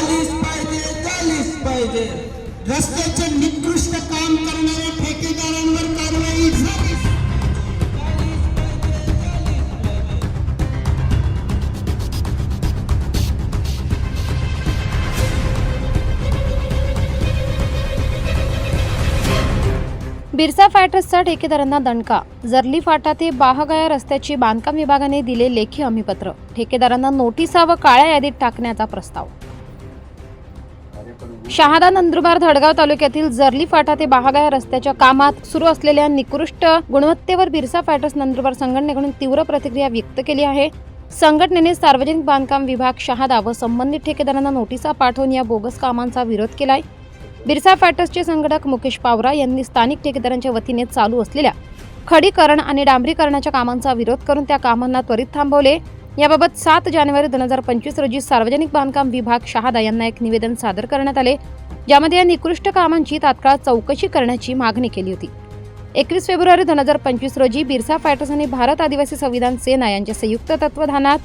झालीच पाहिजे झालीच पाहिजे. रस्त्याचे निकृष्ट काम करणाऱ्या ठेकेदारांवर कारवाई झाली. बिरसा फॅटर्सचा ठेकेदारांना दणका. जर्ली फाटा ते बाहगाया रस्त्याची बांधकाम विभागाने दिले लेखी हमीपत्र. ठेकेदारांना नोटिसा व काळ्या यादीत टाकण्याचा प्रस्ताव. शहादा नंदुरबार धडगाव तालुक्यातील जर्ली फाटा ते बाहागाया रस्त्याच्या कामात सुरू असलेल्या निकृष्ट गुणवत्तेवर बिरसा फायटर्स नंदुरबार संघटनेकडून तीव्र प्रतिक्रिया व्यक्त केली आहे. संघटनेने सार्वजनिक बांधकाम विभाग शहादा व संबंधित ठेकेदारांना नोटिसा पाठवून या बोगस कामांचा विरोध केलाय. बिरसा फायटर्सचे संघटक मुकेश पावरा यांनी स्थानिक ठेकेदारांच्या वतीने चालू असलेल्या खडीकरण आणि डांबरीकरणाच्या कामांचा विरोध करून त्या कामांना त्वरित थांबवले. याबाबत सात जानेवारी दोन हजार पंचवीस रोजी सार्वजनिक बांधकाम विभाग शहादा यांना एक निवेदन सादर करण्यात आले ज्यामध्ये या निकृष्ट कामांची तात्काळ चौकशी करण्याची मागणी केली होती. एकवीस फेब्रुवारी दोन हजार पंचवीस रोजी बिरसा फायटर्स आणि भारत आदिवासी संविधान सेना यांच्या संयुक्त तत्वधानात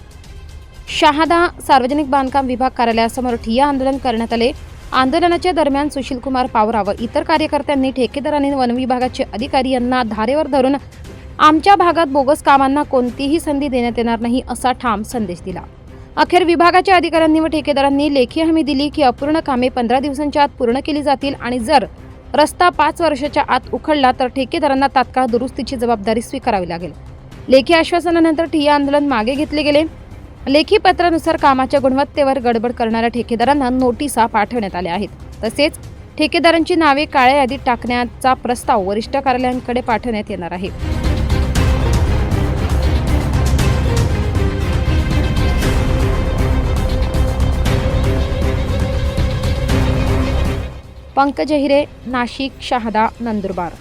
शहादा सार्वजनिक बांधकाम विभाग कार्यालयासमोर ठिय्या आंदोलन करण्यात आले. आंदोलनाच्या दरम्यान सुशीलकुमार पावरा व इतर कार्यकर्त्यांनी ठेकेदार आणि वन विभागाचे अधिकारी यांना धारेवर धरून आमच्या भागात बोगस कामांना कोणतीही संधी देण्यात येणार नाही असा ठाम संदेश दिला. अखेर विभागाच्या अधिकाऱ्यांनी व ठेकेदारांनी लेखी हमी दिली की अपूर्ण कामे पंधरा दिवसांच्या आत पूर्ण केली जातील आणि जर रस्ता पाच वर्षाच्या आत उखडला तर ठेकेदारांना तात्काळ दुरुस्तीची जबाबदारी स्वीकारावी लागेल. लेखी आश्वासनानंतर ठिय्या आंदोलन मागे घेतले गेले. लेखी पत्रानुसार कामाच्या गुणवत्तेवर गडबड करणाऱ्या ठेकेदारांना नोटिसा पाठवण्यात आल्या आहेत. तसेच ठेकेदारांची नावे काळ्या यादीत टाकण्याचा प्रस्ताव वरिष्ठ कार्यालयांकडे पाठवण्यात येणार आहे. पंकज हिरे नाशिक शहादा नंदुरबार.